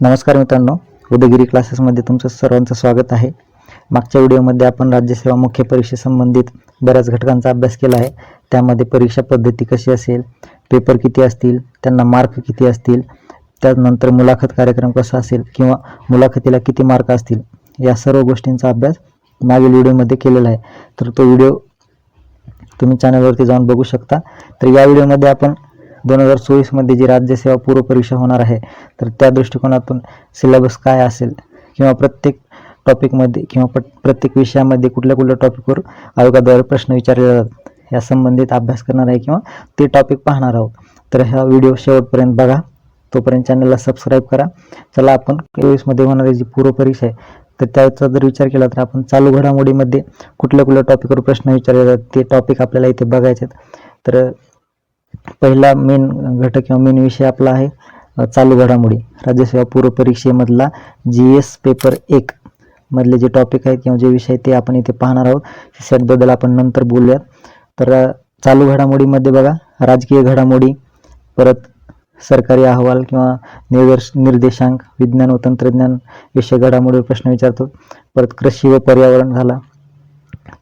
नमस्कार मित्रांनो उदयगिरी क्लासेसमध्ये तुमचं सर्वांचं स्वागत आहे. मागच्या व्हिडिओमध्ये आपण राज्यसेवा मुख्य परीक्षेसंबंधित बऱ्याच घटकांचा अभ्यास केला आहे. त्यामध्ये परीक्षा पद्धती कशी असेल पेपर किती असतील त्यांना मार्क किती असतील त्यानंतर मुलाखत कार्यक्रम कसा असेल किंवा मुलाखतीला किती मार्क असतील या सर्व गोष्टींचा अभ्यास मागील व्हिडिओमध्ये केलेला आहे. तर तो व्हिडिओ तुम्ही चॅनलवरती जाऊन बघू शकता. तर या व्हिडिओमध्ये आपण दोन हजार चोवीसमध्ये जी राज्यसेवा पूर्व परीक्षा होणार आहे तर त्या दृष्टिकोनातून सिलेबस काय असेल किंवा प्रत्येक टॉपिकमध्ये किंवा पट प्रत्येक विषयामध्ये कुठल्या कुठल्या टॉपिकवर आयोगाद्वारे प्रश्न विचारले जातात या संबंधित अभ्यास करणार आहे किंवा ते टॉपिक पाहणार आहोत. तर हा व्हिडिओ शेवटपर्यंत बघा तोपर्यंत चॅनलला सबस्क्राईब करा. चला आपण चोवीसमध्ये होणारी जी पूर्व परीक्षा आहे तर त्याचा जर विचार केला तर आपण चालू घडामोडीमध्ये कुठल्या कुठल्या टॉपिकवर प्रश्न विचारले जातात ते टॉपिक आपल्याला इथे बघायचे आहेत तर पहिला मेन घटक किंवा मेन विषय आपला आहे चालू घडामोडी. राज्यसेवा पूर्व परीक्षेमधला जी एस पेपर एक मधले जे टॉपिक आहेत किंवा जे विषय ते आपण इथे पाहणार आहोत. सेटबद्दल आपण नंतर बोलूयात. तर चालू घडामोडीमध्ये बघा राजकीय घडामोडी परत सरकारी अहवाल किंवा निर्देश निर्देशांक विज्ञान व तंत्रज्ञान विषय घडामोडीवर प्रश्न विचारतो. परत कृषी व पर्यावरण झाला.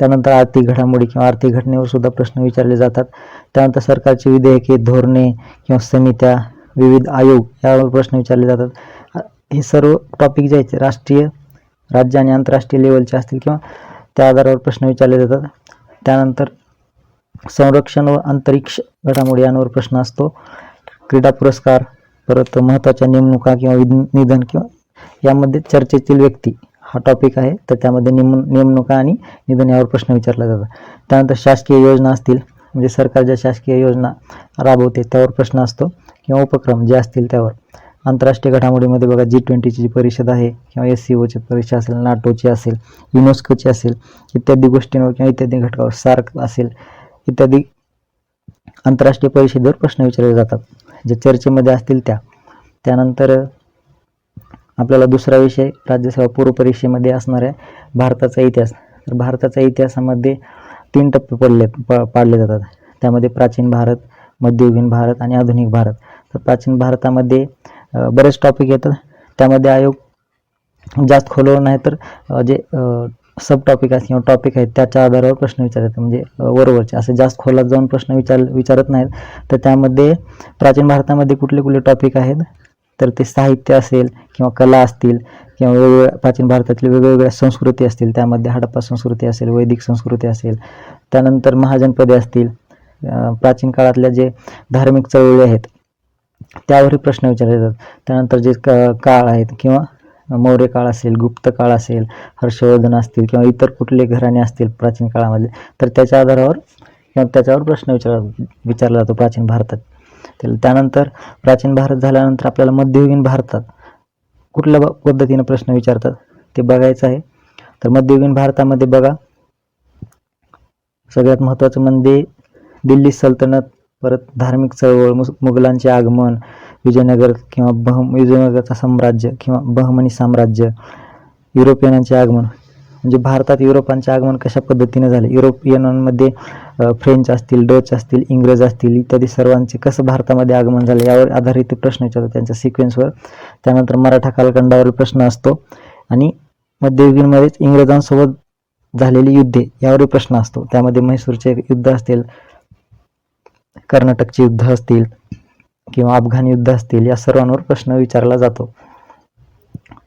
त्यानंतर आर्थिक घडामोडी किंवा आर्थिक घटनेवर सुद्धा प्रश्न विचारले जातात. त्यानंतर सरकारची विधेयके धोरणे किंवा समित्या विविध आयोग यावर प्रश्न विचारले जातात. हे सर्व टॉपिक जे आहेत ते राष्ट्रीय राज्य आणि आंतरराष्ट्रीय लेवलचे असतील किंवा त्या आधारावर प्रश्न विचारले जातात. त्यानंतर संरक्षण व अंतरिक्ष घडामोडी यांवर प्रश्न असतो. क्रीडा पुरस्कार परत महत्त्वाच्या नेमणुका किंवा निधन किंवा यामध्ये चर्चेतील व्यक्ती हा टॉपिक आहे. तर त्यामध्ये निम नेमणुका आणि निधन यावर प्रश्न विचारला जातात. त्यानंतर शासकीय योजना असतील म्हणजे सरकार ज्या शासकीय योजना राबवते त्यावर प्रश्न असतो किंवा उपक्रम जे असतील त्यावर. आंतरराष्ट्रीय घडामोडीमध्ये बघा जी ट्वेंटीची जी परिषद आहे किंवा एस सी ओची परीक्षा असेल नाटोची असेल युनेस्कोची असेल इत्यादी गोष्टींवर किंवा इत्यादी घटकावर सार्क असेल इत्यादी आंतरराष्ट्रीय परिषदेवर प्रश्न विचारले जातात. जे चर्चेमध्ये असतील त्या. त्यानंतर आपल्याला दुसरा विषय राज्यसभा पूर्व परीक्षेमध्ये असणार आहे. भारताचा इतिहास. तर भारताच्या इतिहासामध्ये तीन टप्पे पडले प पाडले जातात. त्यामध्ये प्राचीन भारत मध्ययुगीन भारत आणि आधुनिक भारत. तर प्राचीन भारतामध्ये बरेच टॉपिक येतात. त्यामध्ये आयोग जास्त खोलवर नाही तर जे सब टॉपिक आहेत किंवा टॉपिक आहेत त्याच्या आधारावर प्रश्न विचारतात. म्हणजे वरवरचे. असे जास्त खोलात जाऊन प्रश्न विचार विचारत नाहीत. तर त्यामध्ये प्राचीन भारतामध्ये कुठले कुठले टॉपिक आहेत? तर ते साहित्य असेल किंवा कला असतील किंवा वेगवेगळ्या प्राचीन भारतातील वेगवेगळ्या संस्कृती असतील त्यामध्ये हडप्पा संस्कृती असेल वैदिक संस्कृती असेल त्यानंतर महाजनपदे असतील प्राचीन काळातल्या जे धार्मिक चळवळी आहेत त्यावरही प्रश्न विचारले जातात. त्यानंतर जे क काळ आहेत किंवा मौर्य काळ असेल गुप्त काळ असेल हर्षवर्धन असतील किंवा इतर कुठले घराणे असतील प्राचीन काळामध्ये तर त्याच्या आधारावर किंवा त्याच्यावर प्रश्न विचार विचारला जातो प्राचीन भारतात. त्यानंतर प्राचीन भारत झाल्यानंतर आपल्याला मध्ययुगीन भारतात कुठल्या पद्धतीने प्रश्न विचारतात ते बघायचं आहे. तर मध्ययुगीन भारतामध्ये बघा सगळ्यात महत्त्वाचं म्हणजे दिल्ली सल्तनत परत धार्मिक चळवळ मुघलांचे आगमन विजयनगर किंवा बहम विजयनगरचा साम्राज्य किंवा बहमनी साम्राज्य युरोपियनांचे आगमन. म्हणजे भारतात युरोपांचे आगमन कशा पद्धतीने झाले? युरोपियनांमध्ये फ्रेंच असतील डच असतील इंग्रज असतील इत्यादी सर्वांचे कसं भारतामध्ये आगमन झालं यावर आधारित प्रश्न विचारतो त्यांच्या सिक्वेन्सवर त्यानंतर मराठा कालखंडावर प्रश्न असतो आणि मध्ययुगीनमध्येच इंग्रजांसोबत झालेली युद्धे यावरही प्रश्न असतो. त्यामध्ये म्हैसूरचे युद्ध असतील कर्नाटकचे युद्ध असतील किंवा अफगाण युद्ध असतील या सर्वांवर प्रश्न विचारला जातो.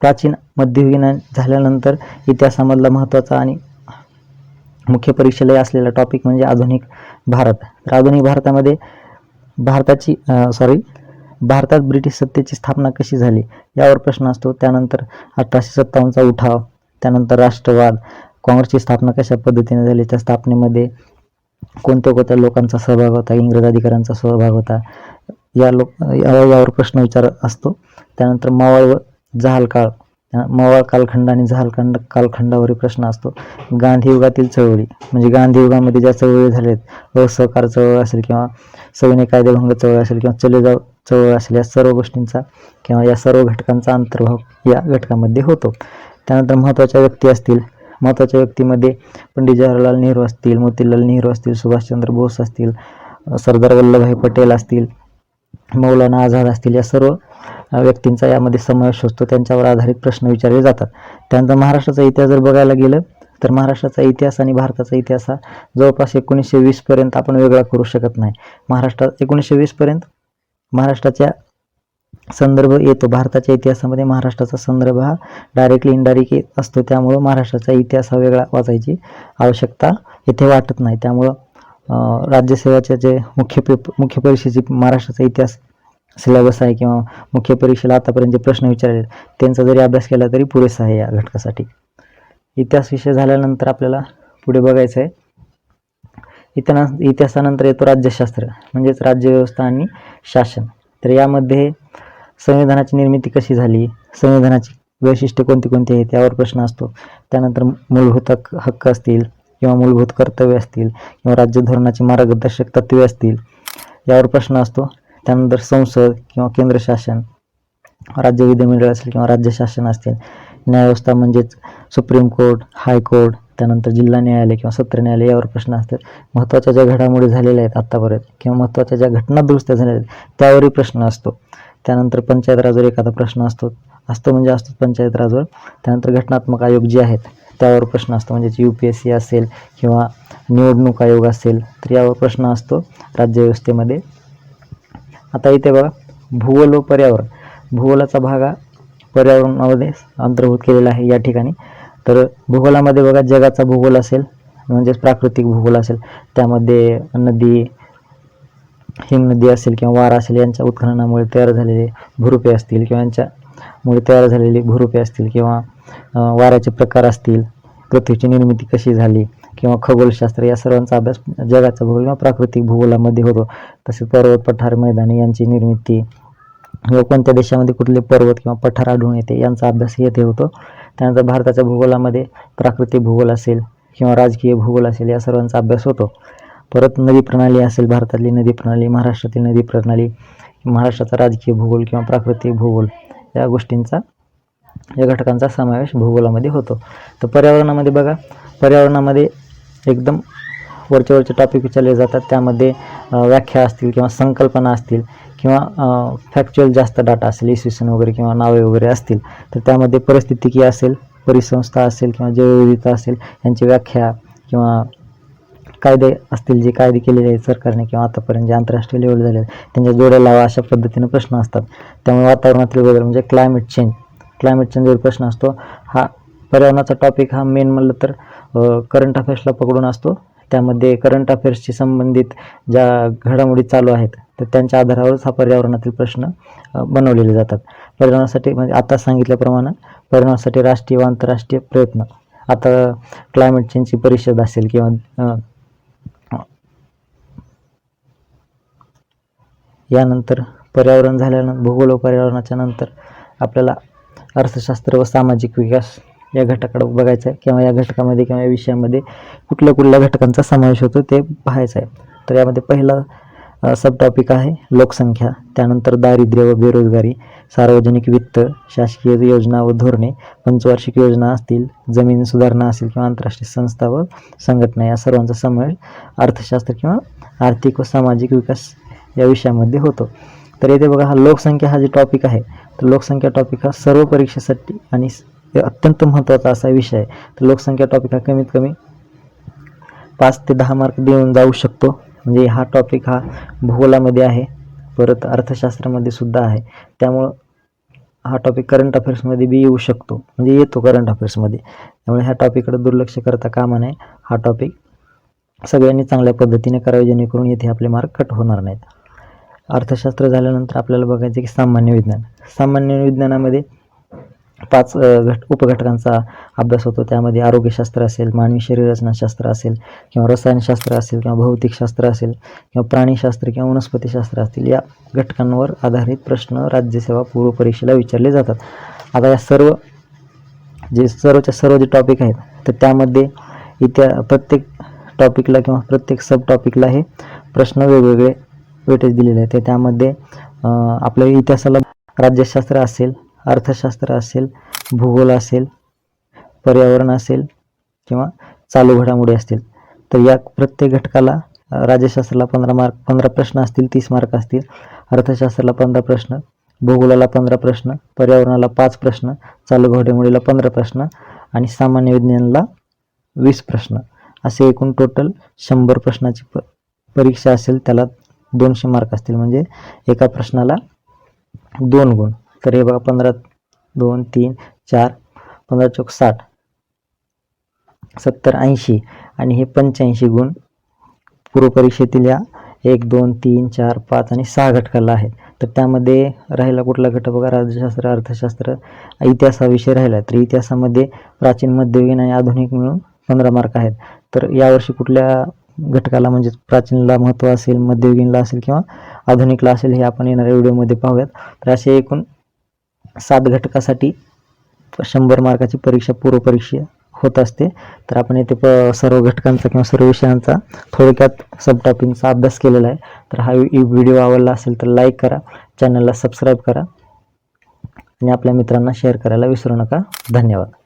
प्राचीन मध्ययुगीन झाल्यानंतर इतिहासामधला महत्त्वाचा आणि मुख्य परीक्षेला असलेला टॉपिक म्हणजे आधुनिक भारत. तर आधुनिक भारतामध्ये भारताची सॉरी भारतात ब्रिटिश सत्तेची स्थापना कशी झाली यावर प्रश्न असतो. त्यानंतर अठराशे सत्तावन्नचा उठाव त्यानंतर राष्ट्रवाद काँग्रेसची स्थापना कशा पद्धतीने झाली त्या स्थापनेमध्ये कोणत्या कोणत्या लोकांचा सहभाग होता इंग्रज अधिकाऱ्यांचा सहभाग होता या लोक यावर प्रश्न विचार असतो. त्यानंतर मावळ व जहाल काळ. अ, कालखंड आणि झालखंड कालखंडावरील प्रश्न असतो. गांधी युगातील चळवळी म्हणजे गांधी युगामध्ये ज्या चळवळी झाल्यात असहकार चळवळ असेल किंवा सविनय कायदेभंग चळवळ असेल किंवा चलेजाव चळवळ असेल या सर्व गोष्टींचा किंवा या सर्व घटकांचा अंतर्भाव या घटकामध्ये होतो. त्यानंतर महत्त्वाच्या व्यक्ती असतील. महत्त्वाच्या व्यक्तीमध्ये पंडित जवाहरलाल नेहरू असतील मोतीलाल नेहरू असतील सुभाषचंद्र बोस असतील सरदार वल्लभभाई पटेल असतील मौलाना आझाद असतील या सर्व व्यक्तींचा यामध्ये समावेश असतो. त्यांच्यावर आधारित प्रश्न विचारले जातात. त्यानंतर महाराष्ट्राचा इतिहास जर बघायला गेलं तर महाराष्ट्राचा इतिहास आणि भारताचा इतिहास हा जवळपास एकोणीसशे वीसपर्यंत आपण वेगळा करू शकत नाही. महाराष्ट्रात एकोणीसशे वीसपर्यंत महाराष्ट्राच्या संदर्भ येतो. भारताच्या इतिहासामध्ये महाराष्ट्राचा संदर्भ हा डायरेक्टली इनडायरेक्टली असतो. त्यामुळं महाराष्ट्राचा इतिहास हा वेगळा वाचायची आवश्यकता येथे वाटत नाही. त्यामुळं राज्यसेवाच्या जे मुख्य पेप मुख्य परीक्षेची महाराष्ट्राचा इतिहास सिलेबस आहे किंवा मुख्य परीक्षेला आतापर्यंत जे प्रश्न विचारले त्यांचा जरी अभ्यास केला तरी पुरेसा आहे या घटकासाठी. इतिहास विषय झाल्यानंतर आपल्याला पुढे बघायचं आहे. इतिहास इतिहासानंतर येतो राज्यशास्त्र म्हणजेच राज्यव्यवस्था आणि शासन. तर यामध्ये संविधानाची निर्मिती कशी झाली? संविधानाची वैशिष्ट्ये कोणती कोणती आहेत यावर प्रश्न असतो. त्यानंतर मूलभूत हक्क हक्क असतील किंवा मूलभूत कर्तव्य असतील किंवा राज्य धोरणाची मार्गदर्शक तत्त्वे असतील यावर प्रश्न असतो. त्यानंतर संसद किंवा केंद्र शासन राज्य विधिमंडळ असेल किंवा राज्य शासन असतील न्यायव्यवस्था म्हणजेच सुप्रीम कोर्ट हायकोर्ट त्यानंतर जिल्हा न्यायालय किंवा सत्र न्यायालय यावर प्रश्न असतात. महत्त्वाच्या ज्या घडामोडी झालेल्या आहेत आत्तापर्यंत किंवा महत्त्वाच्या ज्या घटना दुरुस्त्या झालेल्या आहेत त्यावरही प्रश्न असतो. त्यानंतर पंचायत राजवर एखादा प्रश्न असतो असतो म्हणजे असतो पंचायत राजवर. त्यानंतर घटनात्मक आयोग जे आहेत त्यावर प्रश्न असतो म्हणजेच यू पी एस सी असेल किंवा निवडणूक आयोग असेल तर यावर प्रश्न असतो राज्यव्यवस्थेमध्ये आता इथे बघा भूगोल व पर्यावरण. भूगोलाचा भाग हा पर्यावरणामध्ये अंतर्भूत केलेला आहे या ठिकाणी. तर भूगोलामध्ये बघा जगाचा भूगोल असेल म्हणजेच प्राकृतिक भूगोल असेल त्यामध्ये नदी हिमनदी असेल किंवा वारा असेल यांच्या उत्खननामुळे तयार झालेले भूरूपे असतील किंवा यांच्यामुळे तयार झालेली भूरूपे असतील किंवा वाऱ्याचे प्रकार असतील पृथ्वीची निर्मिती कशी झाली किंवा खगोलशास्त्र या सर्वांचा अभ्यास जगाचा भूगोल किंवा प्राकृतिक भूगोलामध्ये होतो तसेच पर्वत पठार मैदाने यांची निर्मिती किंवा कोणत्या देशामध्ये कुठले पर्वत किंवा पठार आढळून येते यांचा अभ्यास येथे होतो. त्यानंतर भारताच्या भूगोलामध्ये प्राकृतिक भूगोल असेल किंवा राजकीय भूगोल असेल या सर्वांचा अभ्यास होतो. परत नदी प्रणाली असेल भारतातली नदी प्रणाली महाराष्ट्रातील नदी प्रणाली महाराष्ट्राचा राजकीय भूगोल किंवा प्राकृतिक भूगोल या गोष्टींचा या घटकांचा समावेश भूगोलामध्ये होतो. तर पर्यावरणामध्ये बघा पर्यावरणामध्ये एकदम वरचे वरचे टॉपिक विचारले जातात. त्यामध्ये व्याख्या असतील किंवा संकल्पना असतील किंवा फॅक्च्युअल जास्त डाटा असेल इसविसन वगैरे किंवा नावे वगैरे असतील तर त्यामध्ये परिस्थितिकी असेल परिसंस्था असेल किंवा जैवविविधता असेल यांची व्याख्या किंवा कायदे असतील जे कायदे केलेले आहेत सरकारने किंवा आतापर्यंत जे आंतरराष्ट्रीय लेवल झाले आहेत त्यांच्या जोड्या लावा अशा पद्धतीने प्रश्न असतात. त्यामुळे वातावरणातील बदल म्हणजे क्लायमेट चेंज क्लायमेट चेंजवर प्रश्न असतो. हा पर्यावरणाचा टॉपिक हा मेन म्हणलं तर करंट अफेअर्सला पकडून असतो. त्यामध्ये करंट अफेअर्सशी संबंधित ज्या घडामोडी चालू आहेत तर त्यांच्या आधारावरच हा पर्यावरणातील प्रश्न बनवलेले जातात. पर्यावरणासाठी म्हणजे आता सांगितल्याप्रमाणे पर्यावरणासाठी राष्ट्रीय व आंतरराष्ट्रीय प्रयत्न. आता क्लायमेट चेंजची परिषद असेल किंवा यानंतर पर्यावरण झाल्यानंतर भूगोल व पर्यावरणाच्या नंतर आपल्याला अर्थशास्त्र व सामाजिक विकास या घटकाकडे बघायचं आहे किंवा या घटकामध्ये किंवा या विषयामध्ये कुठल्या कुठल्या घटकांचा समावेश होतो ते पाहायचं आहे. तर यामध्ये पहिला सब टॉपिक आहे लोकसंख्या त्यानंतर दारिद्र्य व बेरोजगारी सार्वजनिक वित्त शासकीय योजना व धोरणे पंचवार्षिक योजना असतील जमीन सुधारणा असेल किंवा आंतरराष्ट्रीय संस्था व संघटना या सर्वांचा समावेश अर्थशास्त्र किंवा आर्थिक व सामाजिक विकास या विषयामध्ये होतो. तर येथे बघा हा लोकसंख्या हा जे टॉपिक आहे तर लोकसंख्या टॉपिक हा सर्व परीक्षेसाठी आणि अत्यंत महत्त्वाचा असा विषय आहे. तर लोकसंख्या टॉपिक हा कमीत कमी पाच ते दहा मार्क देऊन जाऊ शकतो. म्हणजे हा टॉपिक हा भूगोलामध्ये आहे परत अर्थशास्त्रामध्ये सुद्धा आहे. त्यामुळं हा टॉपिक करंट अफेअर्समध्ये बी येऊ शकतो. म्हणजे येतो करंट अफेअर्समध्ये त्यामुळे ह्या टॉपिककडे दुर्लक्ष करता कामा नये. हा टॉपिक सगळ्यांनी चांगल्या पद्धतीने करावे जेणेकरून येथे आपले मार्क कट होणार नाहीत. अर्थशास्त्र झाल्यानंतर आपल्याला बघायचं की सामान्य विज्ञान. सामान्य विज्ञानामध्ये पाच घट उपघटकांचा अभ्यास होतो. त्यामध्ये आरोग्यशास्त्र असेल मानवी शरीररचनाशास्त्र असेल किंवा रसायनशास्त्र असेल किंवा भौतिकशास्त्र असेल किंवा प्राणीशास्त्र किंवा वनस्पतीशास्त्र असतील या घटकांवर आधारित प्रश्न राज्यसेवा पूर्व परीक्षेला विचारले जातात. आता या सर्व जे सर्वच्या सर्व जे टॉपिक आहेत तर त्यामध्ये इत्या प्रत्येक टॉपिकला किंवा प्रत्येक सब टॉपिकला हे प्रश्न वेगवेगळे वेटेज दिलेले आहेत. तर त्यामध्ये आपल्या इतिहासाला राज्यशास्त्र असेल अर्थशास्त्र असेल भूगोल असेल पर्यावरण असेल किंवा चालू घडामोडी असतील तर या प्रत्येक घटकाला राज्यशास्त्राला पंधरा मार्क पंधरा प्रश्न असतील तीस मार्क असतील. अर्थशास्त्राला पंधरा प्रश्न भूगोलाला पंधरा प्रश्न पर्यावरणाला पाच प्रश्न चालू घडामोडीला पंधरा प्रश्न आणि सामान्य विज्ञानाला वीस प्रश्न. असे एकूण टोटल शंभर प्रश्नाची प परीक्षा असेल त्याला दोनशे मार्क असतील. म्हणजे एका प्रश्नाला दोन गुण. तर हे बघा पंधरा दोन तीन चार पंधरा चौक साठ सत्तर ऐंशी आणि हे पंच्याऐंशी गुण पूर्वपरीक्षेतील या एक दोन तीन चार पाच आणि सहा घटकाला आहेत. तर त्यामध्ये राहिला कुठला घटक? बघा राज्यशास्त्र अर्थशास्त्र इतिहास हा विषय राहिला. तर इतिहासामध्ये प्राचीन मध्ययुगीन आणि आधुनिक मिळून पंधरा मार्क आहेत. तर यावर्षी कुठल्या घटकाला म्हणजे प्राचीनला महत्त्व असेल मध्ययुगीनला असेल किंवा आधुनिकला असेल हे आपण येणाऱ्या व्हिडिओमध्ये पाहूयात. तर असे एकूण सात घटकासाठी शंभर मार्काची परीक्षा पूर्वपरीक्षा होत असते. तर आपण येथे प सर्व घटकांचा किंवा सर्व विषयांचा थोडक्यात सब टॉपिकचा अभ्यास केलेला आहे. तर हा व्हिडिओ आवडला असेल तर लाईक करा चॅनलला सबस्क्राईब करा आणि आपल्या मित्रांना शेअर करायला विसरू नका. धन्यवाद.